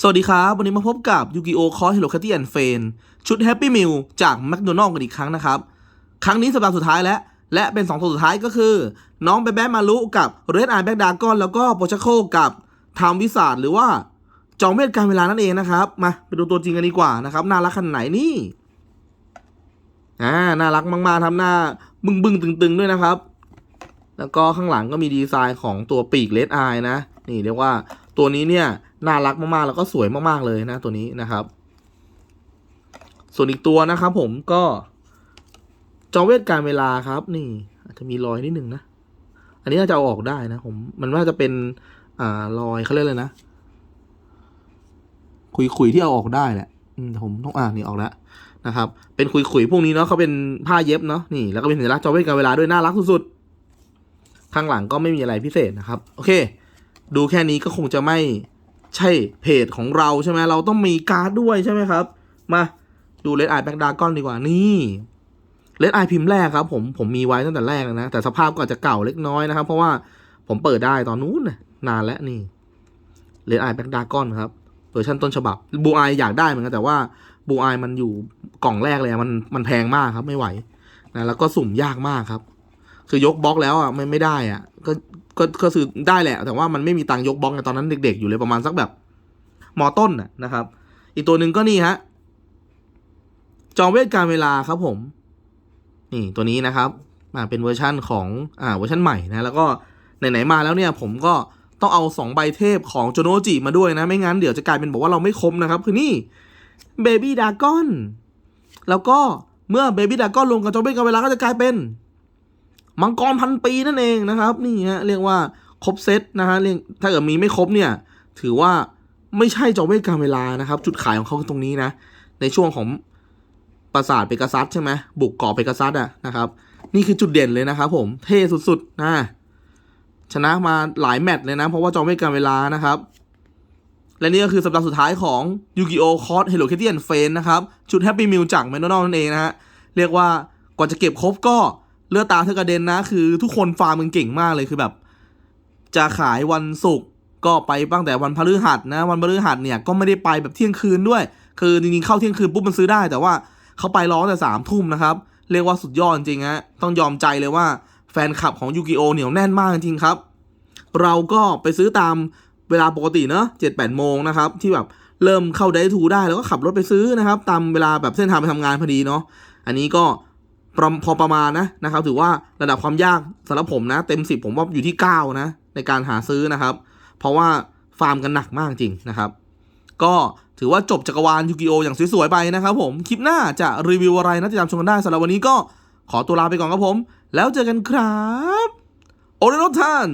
สวัสดีครับ วันนี้มาพบกับยูกิโอคอร์ Hello Kitty and f r i e n d ชุด Happy Meal จากแม d โดนัล s กันอีกครั้งนะครับ ครั้งนี้สัปดาห์สุดท้ายแล้ว และเป็น 2 ตัวสุดท้ายก็คือ น้องแบแบมารุกับ Red Eye Black Dragon แล้วก็โปชโคกับทามวิสาดหรือว่าจอมเวทการเวลานั่นเองนะครับ มาไปดูตัวจริงกันดีกว่านะครับ น่ารักขนาดไหนนี่อ่าน่ารักมากๆทำหน้าบึ้งบึ้งๆตึงๆด้วยนะครับ แล้วก็ข้างหลังก็มีดีไซน์ของตัวปีกเลดไอนะ นี่เรียกว่า ตัวนี้เนี่ยน่ารักมากๆ แล้วก็สวยมากๆเลยนะตัวนี้นะครับ ส่วนอีกตัวนะครับ ผมก็จอเวทการเวลาครับ นี่อาจจะมีรอยนิดนึงนะ อันนี้น่าจะเอาออกได้นะผมมันน่าจะเป็นอ่ารอยเขาเรียกเลยนะขุยๆที่เอาออกได้แหละอืมผมต้องอ่านนี่ออกแล้วนะครับ เป็นขุยๆพวกนี้เนาะเขาเป็นผ้าเย็บเนาะนี่แล้วก็เป็นสัญลักษณ์จอเวทการเวลาด้วยน่ารักสุดๆข้างหลังก็ไม่มีอะไรพิเศษนะครับ โอเค ดูแค่นี้ก็คงจะไม่ใช่เพจของเราใช่ไหมเราต้องมีการ์ดด้วยใช่ไหมครับ มาดูเลดไอแบ็กดากอนดีกว่านี่เลดไอพิมพ์แรกครับผมผมมีไว้ตั้งแต่แรกแล้วนะ แต่สภาพก็อาจจะเก่าเล็กน้อยนะครับ เพราะว่าผมเปิดได้ตอนนู้นนานแล้วนี่เลดไอแบ็กดากอนครับเวอร์ชันต้นฉบับบูไออยากได้เหมือนกันแต่ว่าบูไอมันอยู่กล่องแรกเลยมันมันแพงมากครับไม่ไหวนะแล้วก็สุ่มยากมากครับ คือยกบล็อกแล้วอะไม่ไม่ได้อะก็ ก็ก็คือได้แหละ แต่ว่ามันไม่มีตังยกบล็อกไงตอนนั้นเด็ก ๆ อยู่เลยประมาณสักแบบมอต้นนะครับ อีกตัวหนึ่งก็นี่ฮะจองเวทการเวลาครับผม นี่ตัวนี้นะครับอ่าเป็นเวอร์ชั่นของอ่าเวอร์ชันใหม่นะแล้วก็ไหนๆมาแล้วเนี่ย ผมก็ต้องเอาสองใบเทพของโจโนจิมาด้วยนะ ไม่งั้นเดี๋ยวจะกลายเป็นบอกว่าเราไม่ครบนะครับ คือนี่เบบี้ดากอนแล้วก็เมื่อเบบี้ดากอนรวมกับจองเวทการเวลาก็จะกลายเป็น มังกรพันปีนั่นเองนะครับ นี่ฮะเรียกว่าครบเซตนะฮะเรียกถ้าเกิดมีไม่ครบเนี่ย ถือว่าไม่ใช่จอเวทการเวลานะครับ จุดขายของเขาคือตรงนี้นะ ในช่วงของปราสาทเปกาซัสใช่ไหมบุกเกาะเปกาซัสอะนะครับ นี่คือจุดเด่นเลยนะครับผมเท่สุดๆนะชนะมาหลายแมตช์เลยนะ เพราะว่าจอเวทการเวลานะครับ และนี่ก็คือสัปดาห์สุดท้ายของยูกิโอคอร์ Hello Kitty and f r i e n d นะครับ ชุด Happy Meal จากแม d โดนัลนั่นเองนะฮะเรียกว่ากว่าจะเก็บครบก็ เลือดตาเธอกระเด็นนะ คือทุกคนฟาร์มมันเก่งมากเลยคือแบบ จะขายวันศุกร์ก็ไปตั้งแต่วันพฤหัสนะ วันพฤหัสเนี่ยก็ไม่ได้ไปแบบเที่ยงคืนด้วย คือจริงๆเข้าเที่ยงคืนปุ๊บมันซื้อได้ แต่ว่าเขาไปร้องแต่สามทุ่มนะครับ เรียกว่าสุดยอดจริงฮะต้องยอมใจเลยว่าแฟนคลับของยูกิโอเหนียวแน่นมากจริงครับ เราก็ไปซื้อตามเวลาปกติเนอะเจ็ดแปดโมงนะครับ ที่แบบเริ่มเข้าได้ทูได้แล้วก็ขับรถไปซื้อนะครับ ตามเวลาแบบเส้นทางไปทำงานพอดีเนาะอันนี้ก็ พอประมาณนะนะครับ ถือว่าระดับความยากสำหรับผมนะ เต็มสิบผมว่าอยู่ที่เก้านะ ในการหาซื้อนะครับ เพราะว่าฟาร์มกันหนักมากจริงนะครับ ก็ถือว่าจบจักรวาลยูกิโออย่างสวยๆไปนะครับผม คลิปหน้าจะรีวิวอะไรนะติดตามชมกันได้สำหรับวันนี้ก็ขอตัวลาไปก่อนครับผม แล้วเจอกันครับ โอเรโนทัน